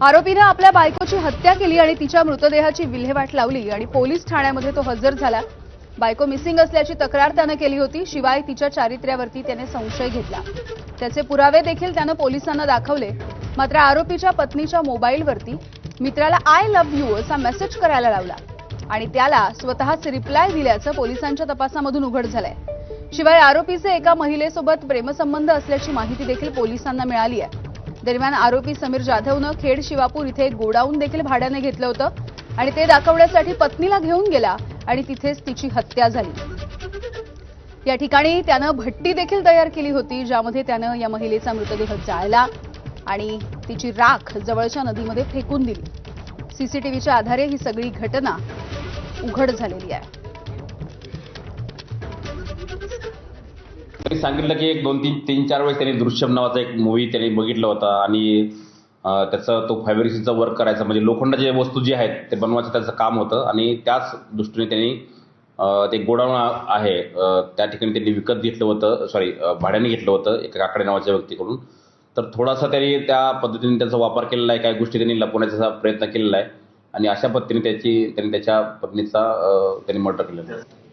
आरोपीनं आपल्या बायकोची हत्या केली आणि तिच्या मृतदेहाची विल्हेवाट लावली आणि पोलीस ठाण्यामध्ये तो हजर झाला. बायको मिसिंग असल्याची तक्रार त्यानं केली होती शिवाय तिच्या चारित्र्यावरती त्याने संशय घेतला. त्याचे पुरावे देखील त्यानं पोलिसांना दाखवले. मात्र आरोपीच्या पत्नीच्या मोबाईलवरती मित्राला आय लव्ह यू असा मेसेज करायला लावला आणि त्याला स्वतःच रिप्लाय दिल्याचं पोलिसांच्या तपासामधून उघड झालंय. शिवाय आरोपीचे एका महिलेसोबत प्रेमसंबंध असल्याची माहिती देखील पोलिसांना मिळाली आहे. दरम्यान आरोपी समीर जाधवनं खेड शिवापूर इथे एक गोडाऊन देखील भाड्याने घेतलं होतं आणि ते दाखवण्यासाठी पत्नीला घेऊन गेला आणि तिथेच तिची हत्या झाली. या ठिकाणी त्यानं भट्टी देखील तयार केली होती ज्यामध्ये त्यानं या महिलेचा मृतदेह जाळला आणि तिची राख जवळच्या नदीमध्ये फेकून दिली. सीसीटीव्हीच्या आधारे ही सगळी घटना उघड झालेली आहे. त्यांनी सांगितलं की एक दोन तीन तीन चार वेळेस त्यांनी दृश्यम नावाचा एक मूवी त्यांनी बघितला होता आणि त्याचं त्याचा तो फायबरिसीचा वर्क करायचा. म्हणजे लोखंडाच्या वस्तू जी आहेत ते बनवायचं त्याचं काम होतं आणि त्याच दृष्टीने त्यांनी ते गोडाऊन आहे. त्या ठिकाणी त्यांनी विकत घेतलं होतं सॉरी भाड्याने घेतलं होतं एका काकडे नावाच्या व्यक्तीकडून. तर थोडासा त्यांनी त्या पद्धतीने त्याचा वापर केलेला आहे काही गोष्टी त्यांनी लपवण्याचा प्रयत्न केलेला आहे. आणि अशा पद्धतीने त्याची त्यांनी त्याच्या पत्नीचा त्यांनी मर्डर केलेला आहे.